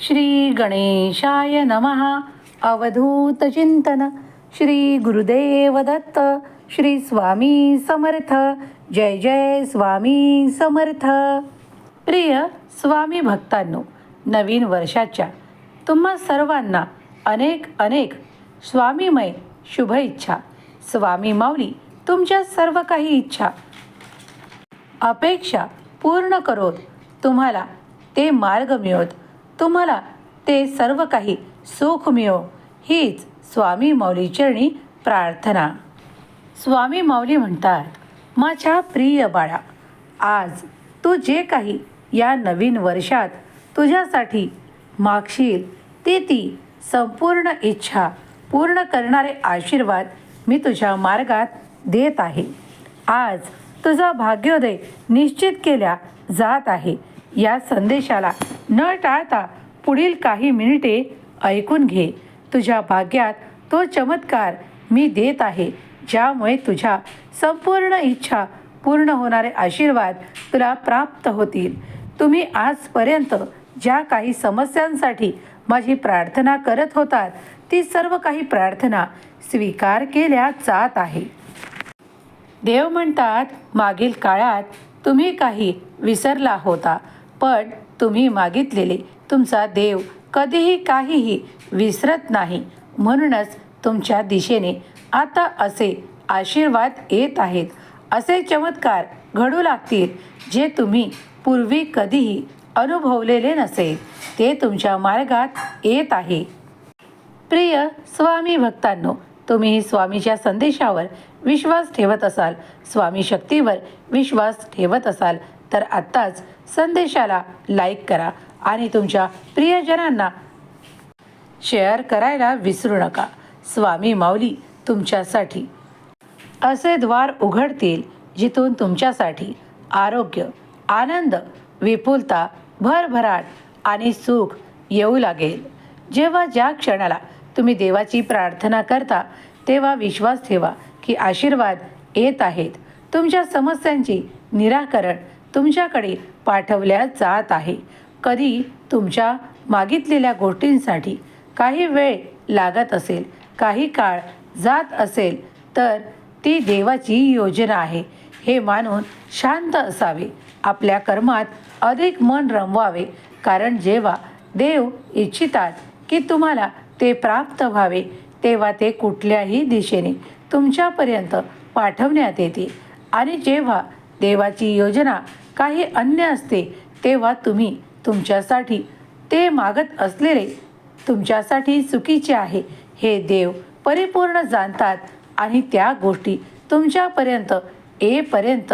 श्री गणेशाय नमः। अवधूत चिंतन। श्री गुरुदेव दत्त। श्री स्वामी समर्थ। जय जय स्वामी समर्थ। प्रिय स्वामी भक्तांनो नवीन वर्षाच्या तुम्हा सर्वांना अनेक अनेक स्वामीमय शुभ इच्छा स्वामी माऊली तुमच्या सर्व काही इच्छा अपेक्षा पूर्ण करोत तुम्हाला ते मार्ग मिळत. तुम्हाला ते सर्व काही सुख मिळो. हीच स्वामी मौलीचरणी प्रार्थना. स्वामी माऊली म्हणतात माझ्या प्रिय बाळा आज तू जे काही या नवीन वर्षात तुझ्यासाठी मागशील ते ती संपूर्ण इच्छा पूर्ण करणारे आशीर्वाद मी तुझ्या मार्गात देत आहे. आज तुझा भाग्योदय निश्चित केल्या जात आहे. या संदेशाला न टाळता पुढील काही मिनिटे ऐकून घे. तुझ्या भाग्यात तो चमत्कार मी देत आहे ज्यामुळे तुझ्या संपूर्ण इच्छा पूर्ण होणारे आशीर्वाद तुला प्राप्त होतील. तुम्ही आजपर्यंत ज्या काही समस्यांसाठी माझी प्रार्थना करत होतात ती सर्व काही प्रार्थना स्वीकार केल्या जात आहे. देव म्हणतात मागील काळात तुम्ही काही विसरला होता. पण तुम्ही मागितलेले तुमचा देव कधीही काहीही विसरत नाही. म्हणूनच तुमच्या दिशेने आता असे आशीर्वाद येत आहेत. असे चमत्कार घडू लागतील जे तुम्ही पूर्वी कधीही अनुभवलेले नसेल ते तुमच्या मार्गात येत आहे. प्रिय स्वामी भक्तांनो तुम्ही स्वामीच्या संदेशावर विश्वास ठेवत असाल स्वामी शक्तीवर विश्वास ठेवत असाल तर आत्ताच संदेशाला लाईक करा आणि तुमच्या प्रियजनांना शेअर करायला विसरू नका. स्वामी माऊली तुमच्यासाठी असे द्वार उघडतील जिथून तुमच्यासाठी आरोग्य आनंद विपुलता भरभराट आणि सुख येऊ लागेल. जेव्हा ज्या क्षणाला तुम्ही देवाची प्रार्थना करता तेव्हा विश्वास ठेवा की आशीर्वाद येत आहेत. तुमच्या समस्यांची निराकरण तुमच्याकडे पाठवल्या जात आहे. कधी तुमच्या मागितलेल्या गोष्टींसाठी काही वेळ लागत असेल काही काळ जात असेल तर ती देवाची योजना आहे. हे मानून शांत असावे. आपल्या कर्मात अधिक मन रमवावे. कारण जेव्हा देव इच्छितात की तुम्हाला ते प्राप्त व्हावे तेव्हा ते कुठल्याही दिशेने तुमच्यापर्यंत पाठवण्यात येते. आणि जेव्हा देवाची योजना काही अन्य असते तेव्हा तुम्ही तुमच्यासाठी ते मागत असलेले तुमच्यासाठी चुकीचे आहे. हे देव परिपूर्ण जाणतात आणि त्या गोष्टी तुमच्यापर्यंत येपर्यंत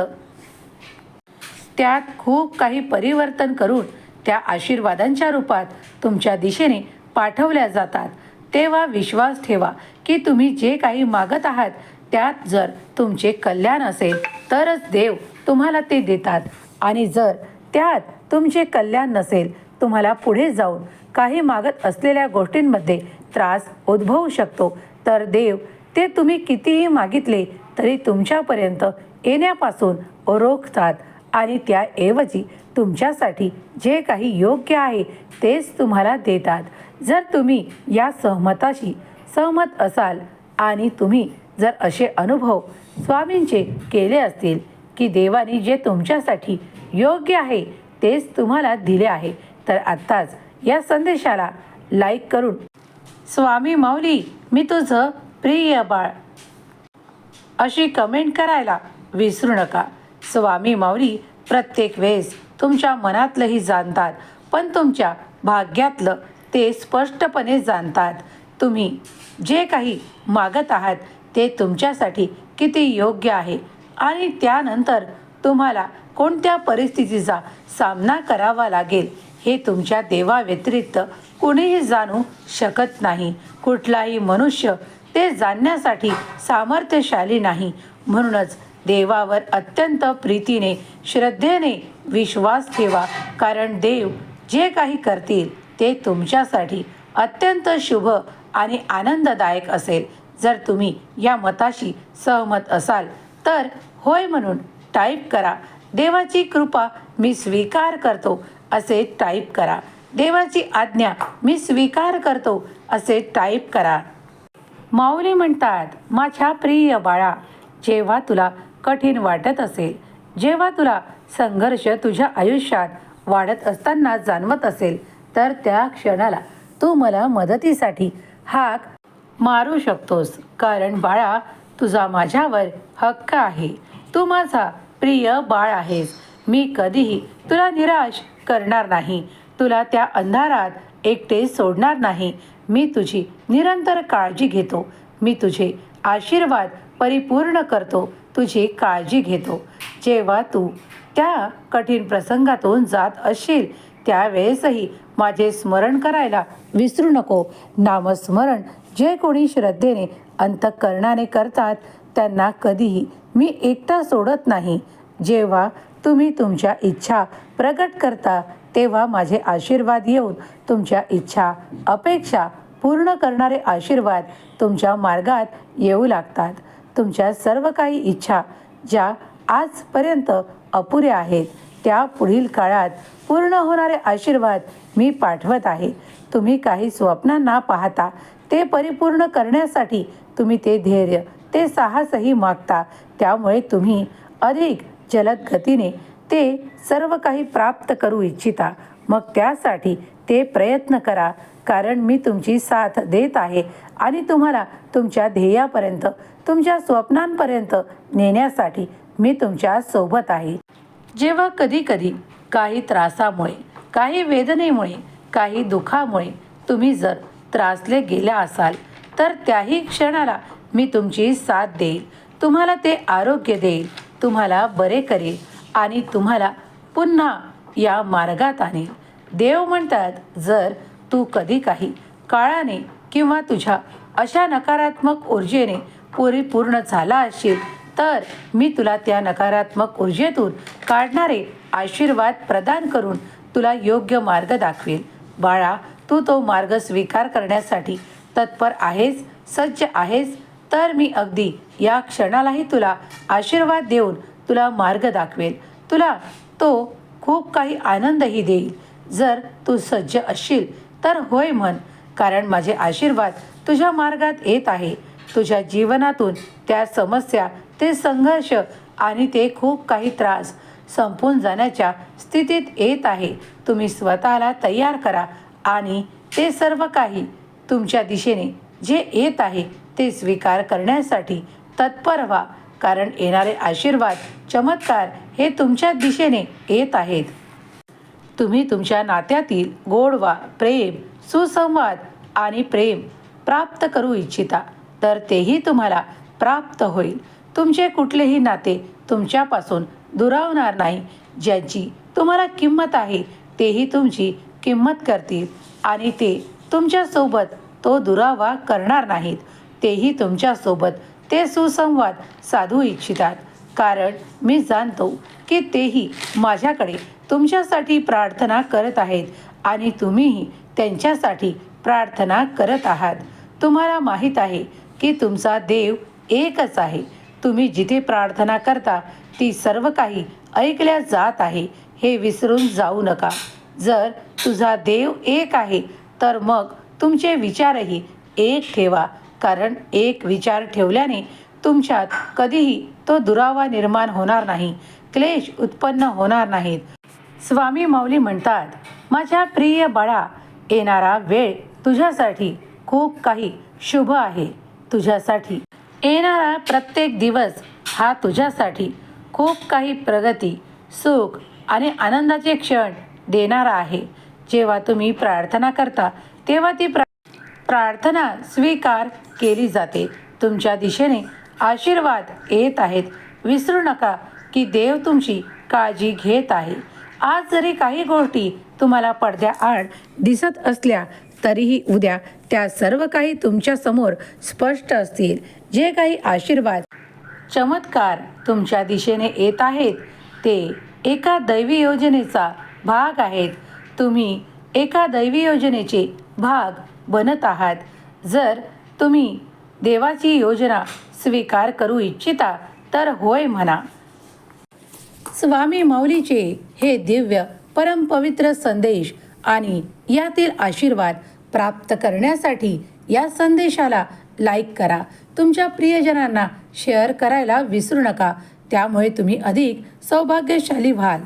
त्यात खूप काही परिवर्तन करून त्या आशीर्वादांच्या रूपात तुमच्या दिशेने पाठवल्या जातात. तेव्हा विश्वास ठेवा की तुम्ही जे काही मागत आहात त्यात जर तुमचे कल्याण असेल तरच देव तुम्हाला ते देतात. आणि जर त्यात तुमचे कल्याण नसेल तुम्हाला पुढे जाऊन काही मागत असलेल्या गोष्टींमध्ये त्रास उद्भवू शकतो. तर देव ते तुम्ही कितीही मागितले तरी तुमच्यापर्यंत येण्यापासून रोखतात आणि त्याऐवजी तुमच्यासाठी जे काही योग्य आहे तेच तुम्हाला देतात. जर तुम्ही या सहमताशी सहमत असाल आणि तुम्ही जर असे अनुभव स्वामींचे केले असतील की देवाने जे तुमच्यासाठी योग्य आहे तेच तुम्हाला दिले आहे. तर आत्ताच या संदेशाला लाईक करून स्वामी माऊली मी तुझं प्रिय बाळ. अशी कमेंट करायला विसरू नका. स्वामी माऊली प्रत्येक वेळेस तुमच्या मनातलंही जाणतात पण तुमच्या भाग्यातलं ते स्पष्टपणे जाणतात. तुम्ही जे काही मागत आहात ते तुमच्यासाठी किती योग्य आहे आणि त्यानंतर तुम्हाला कोणत्या परिस्थितीचा सामना करावा लागेल हे तुमच्या देवाव्यतिरिक्त कुणीही जाणू शकत नाही. कुठलाही मनुष्य ते जाणण्यासाठी सामर्थ्यशाली नाही. म्हणूनच देवावर अत्यंत प्रीतीने श्रद्धेने विश्वास ठेवा. कारण देव जे काही करतील ते तुमच्यासाठी अत्यंत शुभ आणि आनंददायक असेल. जर तुम्ही या मताशी सहमत असाल तर होय म्हणून टाईप करा देवाची कृपा मी स्वीकार करतो असे टाईप करा. देवाची आज्ञा मी स्वीकार करतो असे टाईप करा. माऊली म्हणतात माझ्या प्रिय बाळा जेव्हा तुला कठीण वाटत असेल जेव्हा तुला संघर्ष तुझ्या आयुष्यात वाढत असताना जाणवत असेल तर त्या क्षणाला तू मला मदतीसाठी हाक मारू शकतोस. कारण बाळा तुझा माझ्यावर हक्क आहे. तू माझा प्रिय बाळ आहेस. मी कधीही तुला निराश करणार नाही. तुला त्या अंधारात एकटे सोडणार नाही. मी तुझी निरंतर काळजी घेतो. मी तुझे आशीर्वाद परिपूर्ण करतो. तुझी काळजी घेतो. जेव्हा तू त्या कठीण प्रसंगातून जात असशील त्यावेळेसही माझे स्मरण करायला विसरू नको. नामस्मरण जे कोणी श्रद्धेने अंतकरणाने करतात त्यांना कधीही मी एकटा सोडत नाही. जेव्हा तुम्ही तुमच्या इच्छा प्रकट करता तेव्हा माझे आशीर्वाद येऊन तुमच्या इच्छा अपेक्षा पूर्ण करणारे आशीर्वाद तुमच्या मार्गात येऊ लागतात. तुमच्या सर्व काही इच्छा ज्या आजपर्यंत अपुऱ्या आहेत त्या पुढील काळात पूर्ण होणारे आशीर्वाद मी पाठवत आहे. तुम्ही काही स्वप्नांना पाहता ते परिपूर्ण करण्यासाठी तुम्ही ते धैर्य ते साहसही मागता. त्यामुळे तुम्ही अधिक जलद गतीने ते सर्व काही प्राप्त करू इच्छिता. मग त्यासाठी ते प्रयत्न करा कारण मी तुमची साथ देत आहे आणि तुम्हाला तुमच्या ध्येयापर्यंत तुमच्या स्वप्नांपर्यंत नेण्यासाठी मी तुमच्यासोबत आहे. जेव्हा कधी कधी काही त्रासामुळे काही वेदनेमुळे काही दुःखामुळे तुम्ही जर त्रासले गेल्या असाल तर त्याही क्षणाला मी तुमची साथ देईल. तुम्हाला ते आरोग्य देईल. तुम्हाला बरे करेल आणि तुम्हाला पुन्हा या मार्गात आणेल. देव म्हणतात जर तू कधी काही काळाने किंवा तुझ्या अशा नकारात्मक ऊर्जेने परिपूर्ण झाला असशील तर मी तुला त्या नकारात्मक ऊर्जेतून काढणारे आशीर्वाद प्रदान करून तुला योग्य मार्ग दाखवेल. बाळा तू तो मार्ग स्वीकार करण्यासाठी तत्पर आहेस सज्ज आहेस तर मी अगदी या क्षणालाही तुला आशीर्वाद देऊन तुला मार्ग दाखवेल. तुला तो खूप काही आनंदही देईल. जर तू सज्ज असशील तर होय म्हण कारण माझे आशीर्वाद तुझ्या मार्गात येत आहे. तुझ्या जीवनातून त्या समस्या ते संघर्ष आणि ते खूप काही त्रास संपून जाण्याच्या स्थितीत येत आहे. तुम्ही स्वतःला तयार करा आणि ते सर्व काही तुमच्या दिशेने जे येत आहे ते स्वीकार करण्यासाठी तत्पर व्हा कारण येणारे आशीर्वाद चमत्कार हे तुमच्या दिशेने येत आहेत. तुम्ही तुमच्या नात्यातील गोडवा प्रेम सुसंवाद आणि प्रेम प्राप्त करू इच्छिता तर तेही तुम्हाला प्राप्त होईल. तुमचे कुठलेही नाते तुमच्यापासून दुरावणार नाही. ज्यांची तुम्हाला किंमत आहे तेही तुमची किंमत करतील आणि ते तुमच्यासोबत तो दुरावा करणार नाहीत. तेही तुमच्यासोबत ते सुसंवाद साधू इच्छितात. कारण मी जाणतो की तेही माझ्याकडे तुमच्यासाठी प्रार्थना करत आहेत आणि तुम्हीही त्यांच्यासाठी प्रार्थना करत आहात. तुम्हाला माहीत आहे की तुमचा देव एकच आहे. तुम्ही जिथे प्रार्थना करता ती सर्व काही ऐकल्या जात आहे. हे विसरून जाऊ नका. जर तुझा देव एक आहे तर मग तुमचे विचारही एक ठेवा. कारण एक विचार ठेवल्याने तुमच्यात कधीही तो दुरावा निर्माण होणार नाही. क्लेश उत्पन्न होणार नाहीत. स्वामी माऊली म्हणतात माझ्या प्रिय बाळा येणारा वेळ तुझ्यासाठी खूप काही शुभ आहे. तुझ्यासाठी येणारा प्रत्येक दिवस हा तुझ्यासाठी खूप काही प्रगती सुख आणि आनंदाचे क्षण देणारा आहे. जेव्हा तुम्ही प्रार्थना करता तेव्हा ती प्रार्थना स्वीकार केली जाते. तुमच्या दिशेने आशीर्वाद येत आहेत. विसरू नका की देव तुमची काळजी घेत आहे. आज जरी काही गोष्टी तुम्हाला पडद्याआड दिसत असल्या तरीही उद्या त्या सर्व काही तुमच्यासमोर स्पष्ट असतील. जे काही आशीर्वाद चमत्कार तुमच्या दिशेने येत आहेत ते एका दैवी योजनेचा भाग आहेत. तुम्ही एका दैवी योजनेचे भाग बनत आहात. जर तुम्ही देवाची योजना स्वीकार करू इच्छिता तर होय म्हणा. स्वामी माऊलीचे हे दिव्य परमपवित्र संदेश आणि यातील आशीर्वाद प्राप्त करण्यासाठी या संदेशाला लाईक करा. तुमच्या प्रियजनांना शेअर करायला विसरू नका. त्यामुळे तुम्ही अधिक सौभाग्यशाली व्हाल.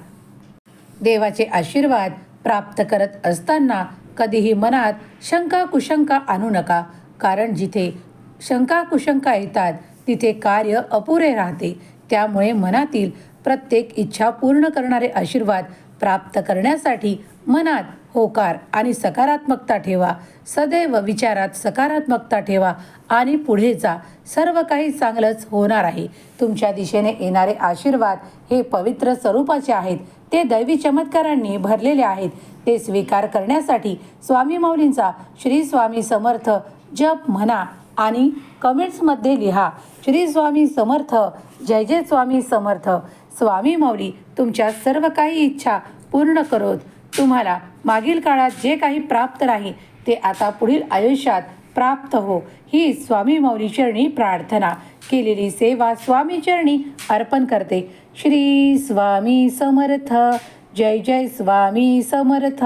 देवाचे आशीर्वाद प्राप्त करत असताना कधीही मनात शंका कुशंका आणू नका. कारण जिथे शंका कुशंका येतात तिथे कार्य अपुरे राहते. त्यामुळे मनातील प्रत्येक इच्छा पूर्ण करणारे आशीर्वाद प्राप्त करण्यासाठी मनात होकार आणि सकारात्मकता ठेवा. सदैव विचारात सकारात्मकता ठेवा आणि पुढे जा. सर्व काही चांगलंच होणार आहे. तुमच्या दिशेने येणारे आशीर्वाद हे पवित्र स्वरूपाचे आहेत. ते दैवी चमत्कारांनी भरलेले आहेत. ते स्वीकार करण्यासाठी स्वामी माऊलींचा श्री स्वामी समर्थ जप म्हणा आणि कमेंट्समध्ये लिहा श्री स्वामी समर्थ जय जय स्वामी समर्थ. स्वामी माऊली तुमच्या सर्व काही इच्छा पूर्ण करोत. तुम्हाला मागील काळात जे काही प्राप्त नाही ते आता पुढील आयुष्यात प्राप्त हो. ही स्वामी मौली चरणी प्रार्थना. केलेली सेवा स्वामी चरणी अर्पण करते. श्री स्वामी समर्थ. जय जय स्वामी समर्थ.